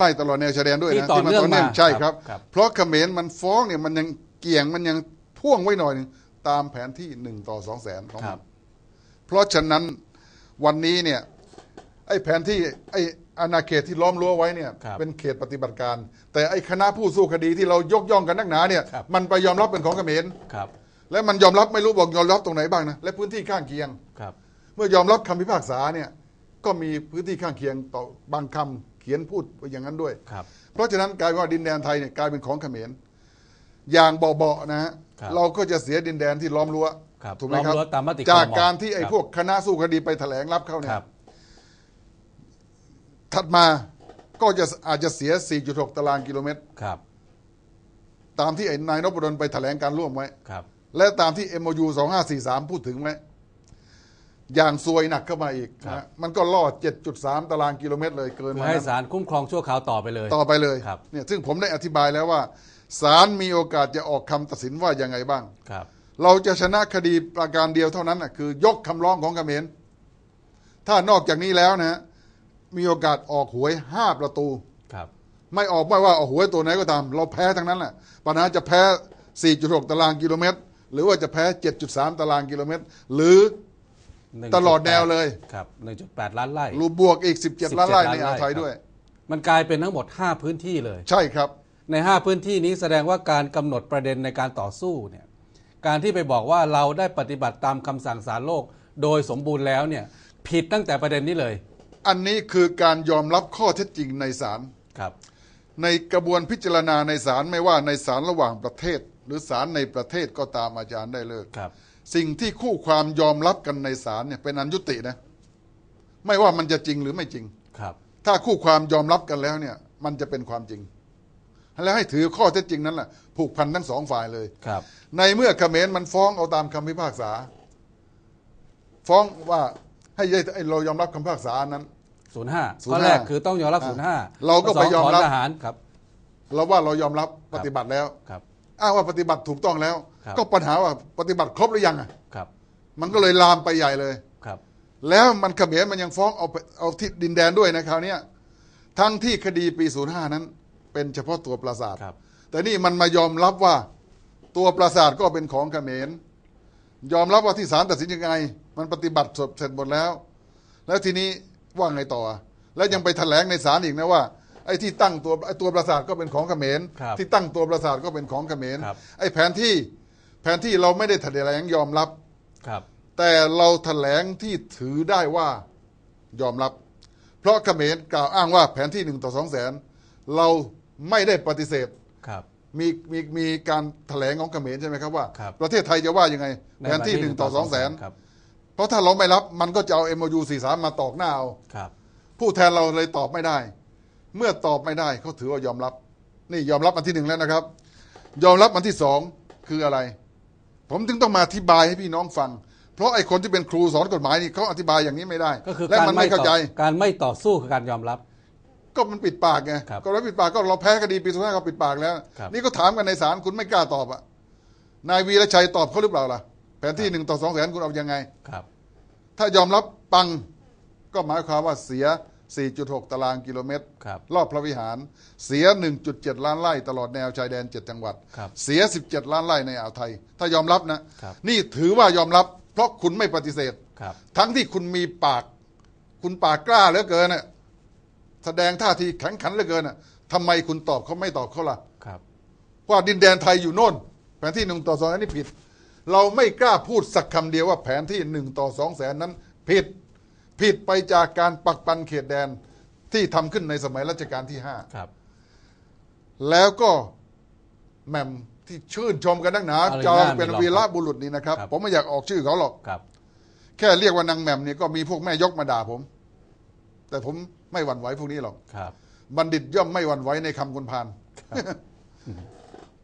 ไล่ตลอดแนวชายแดนด้วยที่นะต่อมันเนื่องมาใช่ครับ ครับ เพราะเขมรมันฟ้องเนี่ยมันยังเกี่ยงมันยังพ่วงไว้หน่อยหนึงตามแผนที่หนึ่งต่อสองแสนของคมัรัน บ เพราะฉะนั้นวันนี้เนี่ยไอ้แผนที่ไอ้อาณาเขตที่ล้อมรั้วไว้เนี่ยครับเป็นเขตปฏิบัติการ แต่ไอ้คณะผู้สู้คดีที่เรายกย่องกันนักหนาเนี่ยครับ มันไปยอมรับเป็นของเขมรครับ และมันยอมรับไม่รู้บอกยอมรับตรงไหนบ้างนะและพื้นที่ข้างเคียง ครับ เมื่อยอมรับคำพิพากษาเนี่ยก็มีพื้นที่ข้างเคียงต่อบางคำเขียนพูดไว้อย่างนั้นด้วยครับเพราะฉะนั้นกลายเป็นว่าดินแดนไทยเนี่ยกลายเป็นของเขมร อย่างเบาๆนะฮะครับเราก็จะเสียดินแดนที่ล้อมรั้วครับถูกไหมครับล้อมรั้วตามมติจากครมการที่ไอ้ครับพวกคณะสู้คดีไปแถลงรับเข้าเนี่คยรับถัดมาก็จะอาจจะเสีย 4.6 ตารางกิโลเมตรครับตามที่ไอ้นายนพดลไปแถลงการร่วมไว้ครับและตามที่ MOU 2543 พูดถึงไว้ อย่างซวยหนักเข้ามาอีกครับนะมันก็ล่อ 7.3 ตารางกิโลเมตรเลยเกินคือมาให้นั้นศาลคุ้มครองชั่วคราวต่อไปเลย ต่อไปเลยครับ เนี่ยซึ่งผมได้อธิบายแล้วว่าศาลมีโอกาสจะออกคำตัดสินว่ายังไงบ้าง ครับ เราจะชนะคดีประการเดียวเท่านั้นนะคือยกคำร้องของเขมรถ้านอกจากนี้แล้วนะฮะมีโอกาสออกหวยห้าประตู ครับ ไม่ออกไม่ว่าออกหวยตัวไหนก็ตาม เราแพ้ทั้งนั้นแหละปัญหาจะแพ้ 4.6 ตารางกิโลเมตร หรือว่าจะแพ้ 7.3 ตารางกิโลเมตร หรือ 1.8ตลอดแนวเลย ครับ1.8 ล้านไร่รูบวกอีก 17 ล้านไร่ใน17อ่าวไทยครับด้วย มันกลายเป็นทั้งหมด 5 พื้นที่เลย ใช่ครับ ใน 5 พื้นที่นี้แสดงว่าการกำหนดประเด็นในการต่อสู้เนี่ยการที่ไปบอกว่าเราได้ปฏิบัติตามคำสั่งศาลโลก โดยสมบูรณ์แล้วเนี่ยผิดตั้งแต่ประเด็นนี้เลย อันนี้คือการยอมรับข้อเท็จจริงในศาลครับ ในกระบวนพิจารณาในศาลไม่ว่าในศาลระหว่างประเทศ หรือศาลในประเทศก็ตามอาจารย์ได้เลิกครับ สิ่งที่คู่ความยอมรับกันในศาลเนี่ยเป็นอันยุตินะ ไม่ว่ามันจะจริงหรือไม่จริงครับ ถ้าคู่ความยอมรับกันแล้วเนี่ย มันจะเป็นความจริง แล้วให้ถือข้อเท็จจริงนั้นแหละผูกพันทั้งสองฝ่ายเลยครับ ในเมื่อเขมรมันฟ้องเอาตามคำพิพากษา ฟ้องว่าให้ให้เรายอมรับคำพิพากษานั้น05 05ข้อแรกคือต้องยอมรับอ่า05เราก็ไปยอมรับข้สงถนทหารครับ เราว่าเรายอมรับปฏิบัติแล้วครับ อ้างว่าปฏิบัติถูกต้องแล้ว ครับ ก็ปัญหาว่าปฏิบัติครบหรือยังอะครับ มันก็เลยลามไปใหญ่เลย ครับ แล้วมันเขมรมันยังฟ้องเอาไปเอาที่ดินแดนด้วยนะคราวเนี้ยทั้งที่คดีปี 05 นั้น เป็นเฉพาะตัวปราสาท ครับ แต่นี่มันมายอมรับว่าตัวปราสาทก็เป็นของเขมร ยอมรับว่าที่ศาลตัดสินยังไง มันปฏิบัติเสร็จหมดแล้ว แล้วทีนี้ว่าไงต่อ แล้วยังไปแถลงในศาลอีกนะว่า ไอ้ที่ตั้งตัวไอ้ตัวปราสาทก็เป็นของเขมรครับที่ตั้งตัวปราสาทก็เป็นของเขมรครับ ไอ้แผนที่แผนที่เราไม่ได้แถลงยอมรับ ครับ แต่เราแถลงที่ถือได้ว่ายอมรับ เพราะเขมรกล่าวอ้างว่าแผนที่หนึ่งต่อสองแสนเราไม่ได้ปฏิเสธ ครับ มีมีมีการแถลงของเขมรใช่ไหมครับว่า ครับ ประเทศไทยจะว่ายังไงในแผนที่หนึ่งต่อสองแสนครับ เพราะถ้าเราไม่รับมันก็จะเอา MOU 43 มาตอกหน้าเอา ครับ ผู้แทนเราเลยตอบไม่ได้ เมื่อตอบไม่ได้เขาถือว่ายอมรับ นี่ยอมรับอันที่หนึ่งแล้วนะครับ ยอมรับอันที่สองคืออะไร ผมถึงต้องมาอธิบายให้พี่น้องฟัง เพราะไอ้คนที่เป็นครูสอนกฎหมายนี่เขาอธิบายอย่างนี้ไม่ได้ก็คือและการมันไม่ไม่เข้าต่อใจการไม่ต่อสู้คือการยอมรับ ก็มันปิดปากไงครับก็เราปิดปากก็เราแพ้คดีปีสุดท้ายก็ปิดปากแล้ว ครับ นี่ก็ถามกันในศาลคุณไม่กล้าตอบอะนายวีรชัยตอบเขาหรือเปล่าล่ะแผนที่หนึ่งต่อสองแสนคุณเอายังไง ครับ ถ้ายอมรับปังก็หมายความว่าเสีย 4.6 ตารางกิโลเมตรครับรอบพระวิหาร เสีย 1.7 ล้านไร่ตลอดแนวชายแดน 7 จังหวัด ครับเสีย 17 ล้านไร่ในอ่าวไทย ถ้ายอมรับนะ ครับ นี่ถือว่ายอมรับ เพราะคุณไม่ปฏิเสธ ครับ ทั้งที่คุณมีปาก คุณปากกล้าเหลือเกินน่ะแสดงท่าทีแข็งขันเหลือเกินน่ะทำไมคุณตอบเขาไม่ตอบเขาล่ะ ครับ ว่าดินแดนไทยอยู่โน่น แผนที่หนึ่งต่อสองแสนนี่ผิด เราไม่กล้าพูดสักคำเดียวว่าแผนที่หนึ่งต่อสองแสนนั้นผิด ผิดไปจากการปักปันเขตแดนที่ทำขึ้นในสมัยรัชกาลที่ห้าครับ แล้วก็แหม่มที่ชื่นชมกันนักหนาอารยาจะมีเป็นหรอกวีระบุรุษนี่นะครับ ครับ ผมไม่อยากออกชื่อเขาหรอก ครับแค่เรียกว่านางแหม่มเนี่ยก็มีพวกแม่ยกมาด่าผม แต่ผมไม่หวั่นไหวพวกนี้หรอก ครับ บัณฑิตย่อมไม่หวั่นไหวในคำคนพาล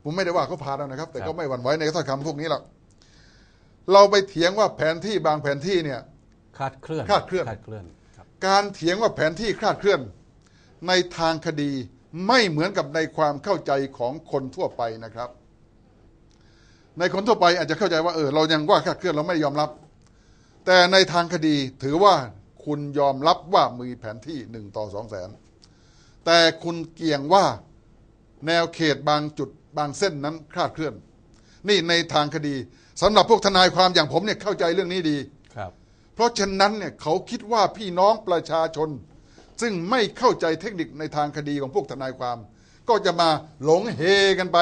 ผมไม่ได้ว่าเขาพาแล้วนะครับ แต่ครัก็บ ไม่หวั่นไหวในถ้อยคำพวกนี้หรอก เราไปเถียงว่าแผนที่บางแผนที่เนี่ย คลาดเคลื่อนคลาดเคลื่อนคลาดเคลื่อนครับการเถียงว่าแผนที่คลาดเคลื่อน ในทางคดีไม่เหมือนกับในความเข้าใจของคนทั่วไปนะครับ ในคนทั่วไปอาจจะเข้าใจว่าเออเรายังว่าคลาดเคลื่อนเราไม่ยอมรับ แต่ในทางคดีถือว่าคุณยอมรับว่ามีแผนที่หนึ่งต่อสองแสนแต่คุณเกี่ยงว่าแนวเขตบางจุดบางเส้นนั้นคลาดเคลื่อน นี่ในทางคดีสำหรับพวกทนายความอย่างผมเนี่ยเข้าใจเรื่องนี้ดีครับ เพราะฉะนั้นเนี่ยเขาคิดว่าพี่น้องประชาชน ซึ่งไม่เข้าใจเทคนิคในทางคดีของพวกทนายความ ก็จะมาหลงเฮกันไป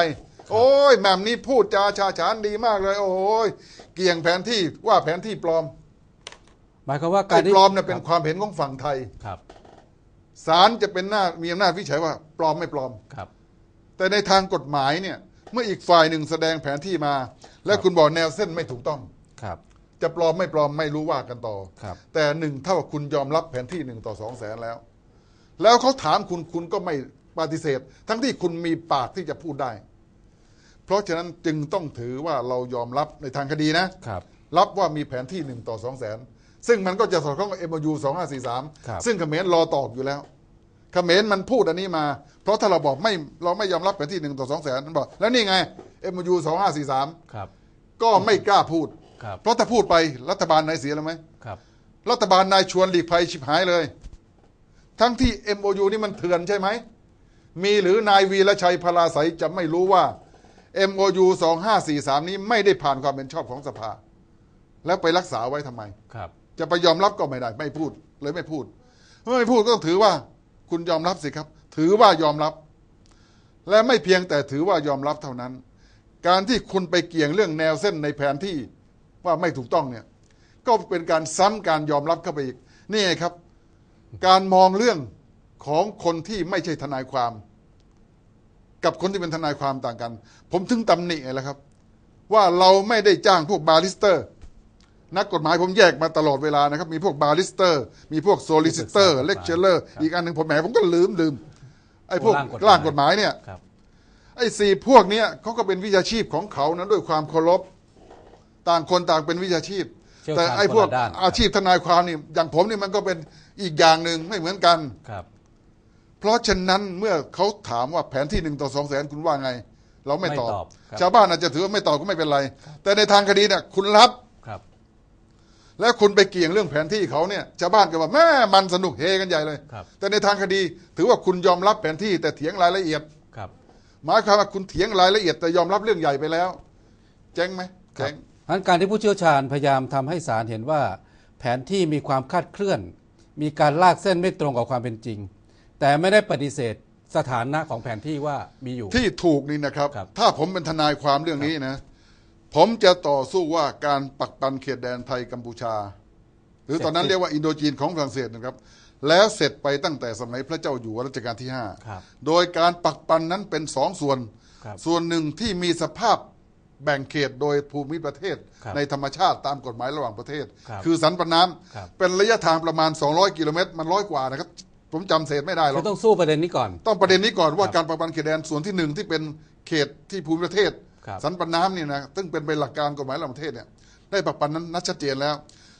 โอ้ยแหม่มนี้พูดจาชาฉานดีมากเลย โอ้ยเกี่ยงแผนที่ว่าแผนที่ปลอมหมายความว่าไอ้การที่ปลอมเนี่ยเป็นความเห็นของฝั่งไทยครับศาลจะเป็นหน้ามีอำนาจวิจัยว่า ปลอมไม่ปลอม ครับ แต่ในทางกฎหมายเนี่ย เมื่ออีกฝ่ายหนึ่งแสดงแผนที่มา และคุณบอกแนวเส้นไม่ถูกต้องครับ จะปลอมไม่ปลอมไม่รู้ว่ากันต่อ ครับ แต่หนึ่งเท่ากับคุณยอมรับแผนที่หนึ่งต่อสองแสนแล้ว แล้วเขาถามคุณคุณก็ไม่ปฏิเสธ ทั้งที่คุณมีปากที่จะพูดได้ เพราะฉะนั้นจึงต้องถือว่าเรายอมรับในทางคดีนะ ครับ รับว่ามีแผนที่หนึ่งต่อสองแสนซึ่งมันก็จะสอดคล้องกับ MOU ครับ2543ซึ่งเขมรรอตอบอยู่แล้ว เขมรมันพูดอันนี้มา เพราะถ้าเราบอกไม่เราไม่ยอมรับแผนที่หนึ่งต่อสองแสนมันบอกแล้วนี่ไง MOU 2543ครับ ก็ไม่กล้าพูด ครับเพราะถ้าพูดไปรัฐบาลนายเสียแล้วไหมครับ รัฐบาลนายชวนหลีกภัยชิบหายเลย ทั้งที่ MOU นี่มันเถื่อนใช่ไหม มีหรือนายวีระชัยพลาใสยจะไม่รู้ว่า MOU 2543 นี้ไม่ได้ผ่านความเป็นชอบของสภา แล้วไปรักษาไว้ทำไมครับ จะไปยอมรับก็ไม่ได้ ไม่พูดเลยไม่พูดเมื่อไม่พูดก็ต้องถือว่าคุณยอมรับสิครับ ถือว่ายอมรับ และไม่เพียงแต่ถือว่ายอมรับเท่านั้น การที่คุณไปเกี่ยงเรื่องแนวเส้นในแผนที่ ว่าไม่ถูกต้องเนี่ยก็เป็นการซ้ำการยอมรับเข้าไปอีกนี่ไงครับ การมองเรื่องของคนที่ไม่ใช่ทนายความ กับคนที่เป็นทนายความต่างกัน ผมถึงตำหนิไงแล้วครับ ว่าเราไม่ได้จ้างพวกบาริสเตอร์ นักกฎหมายผมแยกมาตลอดเวลานะครับ มีพวกบาริสเตอร์ มีพวกโซลิซิเตอร์เลคเชอร์อีกอันหนึ่งผมแหมผมก็ลืมลืมไอ้พวกร่างกฎหมายร่างกฎหมายเนี่ยครับไอ้สี่พวกเนี้ยเขาก็เป็นวิชาชีพของเขานะด้วยความเคารพ ต่างคนต่างเป็นวิชาชีพ เชี่ยวชาญแต่ไอ้พวกคนละด้าน อาชีพทนายความนี่อย่างผมนี่มันก็เป็นอีกอย่างหนึ่งไม่เหมือนกัน ครับ เพราะฉะนั้นเมื่อเขาถามว่าแผนที่หนึ่งต่อสองแสนคุณว่าไง เราไม่ตอบ ไม่ตอบครับ ชาวบ้านอาจจะถือว่าไม่ตอบก็ไม่เป็นไร แต่ในทางคดีเนี่ยคุณรับ ครับ แล้วคุณไปเกี่ยงเรื่องแผนที่เขาเนี่ยชาวบ้านก็ว่าแม่มันสนุกเฮกันใหญ่เลย ครับ แต่ในทางคดีถือว่าคุณยอมรับแผนที่แต่เถียงรายละเอียด ครับ หมายความว่าคุณเถียงรายละเอียดแต่ยอมรับเรื่องใหญ่ไปแล้ว เจ๊งไหมเจ๊ง งั้นการที่ผู้เชี่ยวชาญพยายามทำให้ศาลเห็นว่า แผนที่มีความคลาดเคลื่อน มีการลากเส้นไม่ตรงกับความเป็นจริง แต่ไม่ได้ปฏิเสธสถานะของแผนที่ว่ามีอยู่ ที่ถูกนี่นะครับครับถ้าผมเป็นทนายความเรื่องนี้นะ ผมจะต่อสู้ว่าการปักปันเขตแดนไทยกัมพูชา หรือตอนนั้นเรียกว่าอินโดจีนของฝรั่งเศสนะครับ แล้วเสร็จไปตั้งแต่สมัยพระเจ้าอยู่หัวรัชกาลที่ครับ5โดยการปักปันนั้นเป็นสองส่วนครับส่วนหนึ่งที่มีสภาพ แบ่งเขตโดยภูมิประเทศครับในธรรมชาติตามกฎหมายระหว่างประเทศครับคือสันปะน้ำครับเป็นระยะทางประมาณ 200 กิโลเมตร มันร้อยกว่านะครับ ผมจำเศษไม่ได้หรอคืกอต้องสู้ประเด็นนี้ก่อน ต้องประเด็นนี้ก่อนว่าครับการปักปันเขตแดนส่วนที่หนึ่งที่เป็นเขตที่ภูมิประเทศครับสันปะน้ำนี่นะซึ่งเป็นไปหลักการกฎหมายระหว่างประเทศเนี่ยได้ปักปันนั้นนัดชัดเจนแล้ว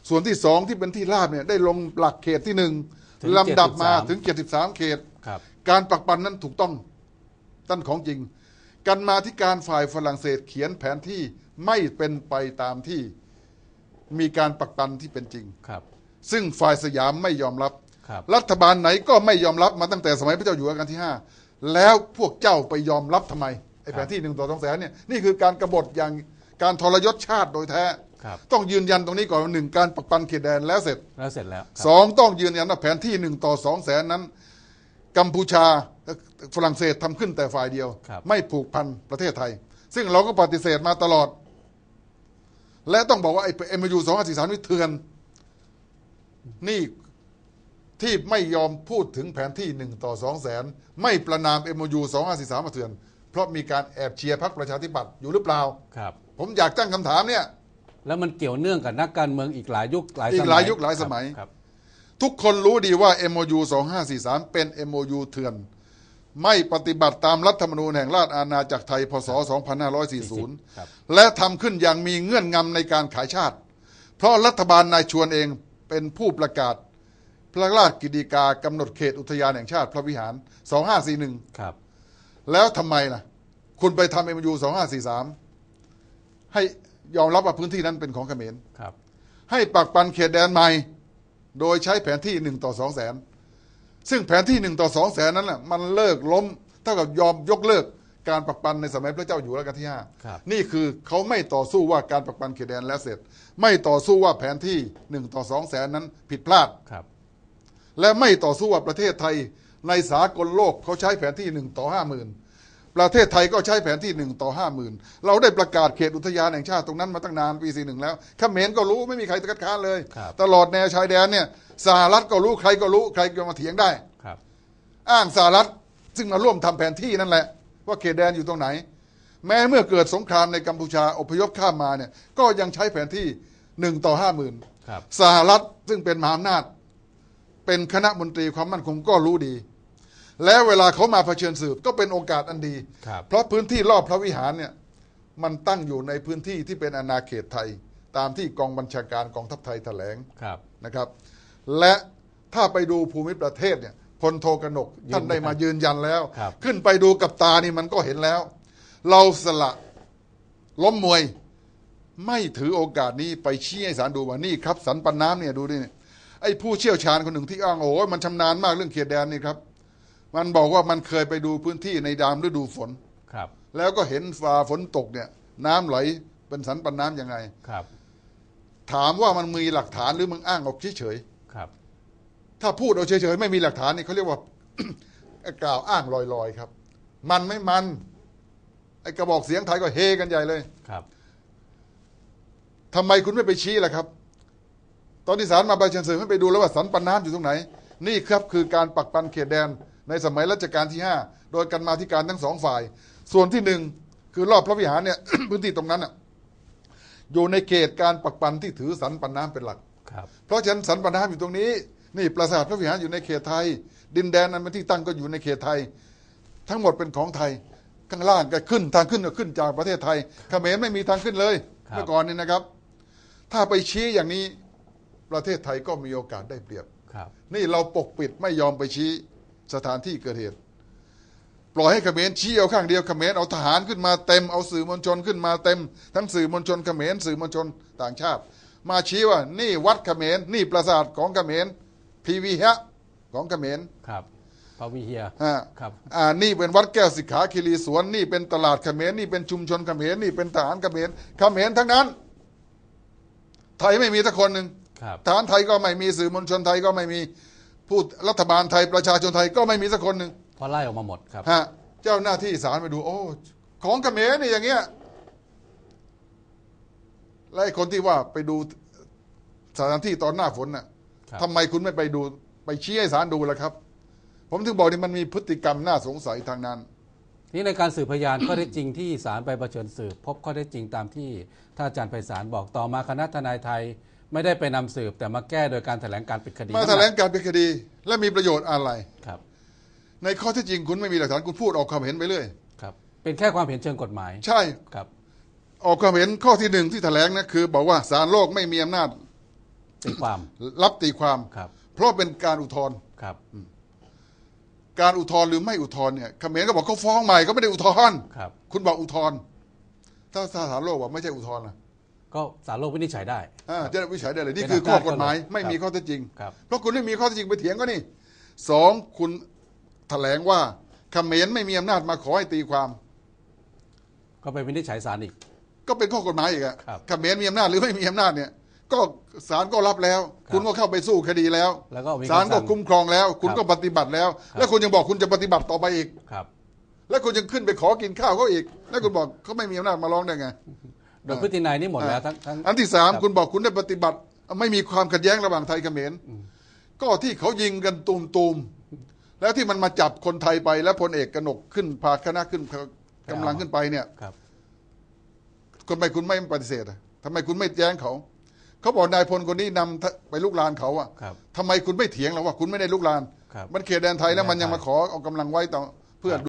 ส่วนที่สองที่เป็นที่ราบเนี่ยได้ลงหลักเขตที่หนึ่งถึงลำดับมา73ถึง 73 เขตครับการปักปันนั้นถูกต้องตั้นของจริง กันมาที่การฝ่ายฝรั่งเศสเขียนแผนที่ไม่เป็นไปตามที่มีการปักปันที่เป็นจริงครับ ซึ่งฝ่ายสยามไม่ยอมรับครับรัฐบาลไหนก็ไม่ยอมรับมาตั้งแต่สมัยพระเจ้าอยู่หัวรัชกาลที่ห้าแล้วพวกเจ้าไปยอมรับทำไมไอ้แผนที่หนึ่งต่อสองแสนเนี่ยนี่คือการกบฏอย่างการทรยศชาติโดยแท้ครับต้องยืนยันตรงนี้ก่อนว่าหนึ่งการปักปันเขตแดนแล้วเสร็จแล้วเสร็จแล้วครับสองต้องยืนยันว่าแผนที่หนึ่งต่อสองแสนนั้น กัมพูชา ฝรั่งเศสทำขึ้นแต่ฝ่ายเดียวครับไม่ผูกพันประเทศไทย ซึ่งเราก็ปฏิเสธมาตลอด และต้องบอกว่าไอ้เอ็มยูสองห้าสี่สามนี่เถื่อน นี่ที่ไม่ยอมพูดถึงแผนที่หนึ่งต่อสองแสนไม่ประนามเอ็มยูสองห้าสี่สามมาเถื่อน เพราะมีการแอบเชียร์พรรคประชาธิปัตย์อยู่หรือเปล่าครับ ผมอยากตั้งคำถามเนี่ย แล้วมันเกี่ยวเนื่องกับนักการเมืองอีกหลายยุคหลายสอีมัยกหลายยุคหลายสมัยครับทุกคนรู้ดีว่า MOU 2543 เป็น MOU เถื่อน ไม่ปฏิบัติตามรัฐธรรมนูญแห่งราชอาณาจักรไทย พศ ครับ 2540 และทำขึ้นอย่างมีเงื่อนงำในการขายชาติ เพราะรัฐบาลนายชวนเองเป็นผู้ประกาศ พระราชกิจกากำหนดเขตอุทยานแห่งชาติพระวิหาร2541ครับแล้วทำไมล่ะ คุณไปทำ MOU 2543 ให้ยอมรับว่าพื้นที่นั้นเป็นของเขมร ครับ ให้ปักปันเขตแดนใหม่ โดยใช้แผนที่หนึ่งต่อสองแสน ซึ่งแผนที่หนึ่งต่อสองแสนนั้นแหละมันเลิกล้มเท่ากับยอมยกเลิกการปักปันในสมัยพระเจ้าอยู่หัวรัชกาลที่ห้าครับนี่คือเขาไม่ต่อสู้ว่าการปักปันเขตแดนแล้วเสร็จ ไม่ต่อสู้ว่าแผนที่หนึ่งต่อสองแสนนั้นผิดพลาดครับและไม่ต่อสู้ว่าประเทศไทยในสากลโลกเขาใช้แผนที่หนึ่งต่อห้าหมื่น ประเทศไทยก็ใช้แผนที่หนึ่งต่อห้าหมื่นเราได้ประกาศเขตอุทยานแห่งชาติตรงนั้นมาตั้งนานปีสี่หนึ่งแล้วเขมรก็รู้ไม่มีใครตะกัดค้านเลยครับตลอดแนวชายแดนเนี่ยสหรัฐก็รู้ใครก็รู้ใครก็มาเถียงได้ครับอ้างสหรัฐซึ่งมาร่วมทำแผนที่นั่นแหละ ว่าเขตแดนอยู่ตรงไหน แม้เมื่อเกิดสงครามในกัมพูชาอพยพข้ามมาเนี่ยก็ยังใช้แผนที่หนึ่งต่อห้าหมื่นครับสหรัฐซึ่งเป็นมหาอำนาจ เป็นคณะมนตรีความมั่นคงก็รู้ดี แล้วเวลาเขามาเผชิญสืบก็เป็นโอกาสอันดี ครับ เพราะพื้นที่รอบพระวิหารเนี่ยมันตั้งอยู่ในพื้นที่ที่เป็นอาณาเขตไทย ตามที่กองบัญชาการกองทัพไทยแถลงครับ นะครับ และถ้าไปดูภูมิประเทศเนี่ยพลโทกนกยืนท่านได้มายืนยันแล้ว ครับ ขึ้นไปดูกับตานี่มันก็เห็นแล้ว เราสละล้มมวย ไม่ถือโอกาสนี้ไปชี้ให้สารดูว่านี่ครับสันปันน้ำเนี่ยดูดิเนี่ยไอ้ผู้เชี่ยวชาญคนหนึ่งที่อ้างโอ้ยมันชำนาญมากเรื่องเขตแดนนี่ครับ มันบอกว่ามันเคยไปดูพื้นที่ในดามฤดูฝน ครับ แล้วก็เห็นฟ้าฝนตกเนี่ย น้ำไหลเป็นสันปันน้ำยังไง ครับ ถามว่ามันมีหลักฐานหรือมึงอ้างออกเฉยๆครับถ้าพูดเอาเฉยๆไม่มีหลักฐานนี่เขาเรียกว่า กล่าวอ้างลอยๆครับ มันไม่มันไอ้กระบอกเสียงไทยก็เฮกันใหญ่เลย ครับ ทำไมคุณไม่ไปชี้ล่ะครับ ตอนที่ศาลมาใบเชิญสือให้ไปดูแล้วว่าสันปันน้ำอยู่ตรงไหน นี่ครับคือการปักปันเขตแดน ในสมัยรัชกาลที่ห้าโดยกันมาธิการทั้งสองฝ่าย ส่วนที่หนึ่งคือรอบพระวิหารเนี่ย พื้นที่ตรงนั้นน่ะอยู่ในเขตการปักปันที่ถือสันปันน้ำเป็นหลักครับเพราะฉะนั้นสันปนามอยู่ตรงนี้ นี่ปราสาทพระวิหารอยู่ในเขตไทย ดินแดนนั้นเป็นที่ตั้งก็อยู่ในเขตไทย ทั้งหมดเป็นของไทยข้างล่างก็ขึ้นทางขึ้นก็ขึ้นจากประเทศไทยเขมรไม่มีทางขึ้นเลยครับเมื่อก่อนนี่นะครับ ถ้าไปชี้อย่างนี้ประเทศไทยก็มีโอกาสได้เปรียบครับนี่เราปกปิดไม่ยอมไปชี้ สถานที่เกิดเหตุ ปล่อยให้เขมรชี้เอาข้างเดียวเขมรเอาทหารขึ้นมาเต็มเอาสื่อมวลชนขึ้นมาเต็ม ทั้งสื่อมวลชนเขมรสื่อมวลชนต่างชาติ มาชี้ว่านี่วัดเขมรนี่ปราสาทของเขมรพีวีฮะของเขมรครับพระวิเฮียอ่าครับอ่านี่เป็นวัดแก้วสิกขาคีรีสวนนี่เป็นตลาดเขมรนี่เป็นชุมชนเขมรนี่เป็นทหารเขมรเขมรทั้งนั้น ไทยไม่มีสักคนหนึ่งครับทหารไทยก็ไม่มีสื่อมวลชนไทยก็ไม่มี ผู้รัฐบาลไทยประชาชนไทยก็ไม่มีสักคนหนึ่งพอไล่ออกมาหมดครับฮะเจ้าหน้าที่ศาลไปดู โอ้ของเขมรนี่อย่างเงี้ยและไอ้คนที่ว่าไปดูสถานที่ตอนหน้าฝนน่ะครับ ทำไมคุณไม่ไปดูไปชี้ให้ศาลดูล่ะครับ ผมถึงบอกนี่มันมีพฤติกรรมน่าสงสัยทางนั้น นี่ในการสืบพยาน ข้อเท็จจริงที่ศาลไปประเชิญสืบ พบข้อเท็จจริงตามที่ท่านอาจารย์ไพศาลบอกต่อมาคณะทนายไทย ไม่ได้ไปนำสืบแต่มาแก้โดยการแถลงการปิดคดีมาแถลงการเป็นคดี และมีประโยชน์อะไร ครับในข้อเที่จริงคุณไม่มีหลักฐานคุณพูดออกความเห็นไปเรื่อยครับ เป็นแค่ความเห็นเชิงกฎหมายใช่ ครับออกความเห็นข้อที่หนึ่งที่แถลงนะคือ บอกว่าศาลโลกไม่มีอำนาจตีความรับตีความ ครับเพราะเป็นการอุทธรณ์ครับการอุทธรณ์หรือไม่อุทธรณ์เนี่ยเขมรก็บอกเขาฟ้องใหม่ก็ไม่ได้อุทธรณ์ครับ คุณบอกอุทธรณ์ถ้าสถานโลกบอกไม่ใช่อุทธรณ์ล่ะ ก็ศาลโลกวินิจฉัยได้ อ่าจะได้วิจัยได้เลยนี่เป็นคือข้อกฎหมายอำนาจไม่มีครับข้อเท็จจริง ครับ เพราะคุณไม่มีข้อเท็จจริงไปเถียงก็นี่สองคุณแถลงว่าเขมรไม่มีอำนาจมาขอให้ตีความ ก็ไปวินิจฉัยศาลอีก ก็เป็นข้อกฎหมายอีกอะครับเขมรมีอำนาจหรือไม่มีอำนาจเนี่ย ก็ศาลก็รับแล้วครับคุณก็เข้าไปสู้คดีแล้วแล้วก็มีศาลก็คำสั่งคุ้มครองแล้ว คุณครับก็ปฏิบัติแล้ว ครับ แล้วคุณยังบอกคุณจะปฏิบัติต่อไปอีก ครับ แล้วคุณยังขึ้นไปขอกินข้าวเขาอีก แล้วคุณบอกเขาไม่มีอำนาจมาร้องได้ไง โดยพฤตินัยนี่หมดแล้วทั้งทั้งอันที่สามครับคุณบอกคุณได้ปฏิบัติ ไม่มีความขัดแย้งระหว่างไทยเขมรก็ที่เขายิงกันตูมตูมๆแล้วที่มันมาจับคนไทยไปแล้วพลเอกกนกขึ้นพาคณะขึ้นกำลังขึ้นไปเนี่ยครับทำไมคุณไม่ปฏิเสธอะทำไมคุณไม่แย้งเขา เขาบอกนายพลคนนี้นำไปลุกลานเขาอะครับทำไมคุณไม่เถียงหรอว่าคุณไม่ได้ลุกลานครับมันเขตแดนไทยแล้วมันยังแดนไทยมาขอเอากำลังไว้ต่อเพื่อ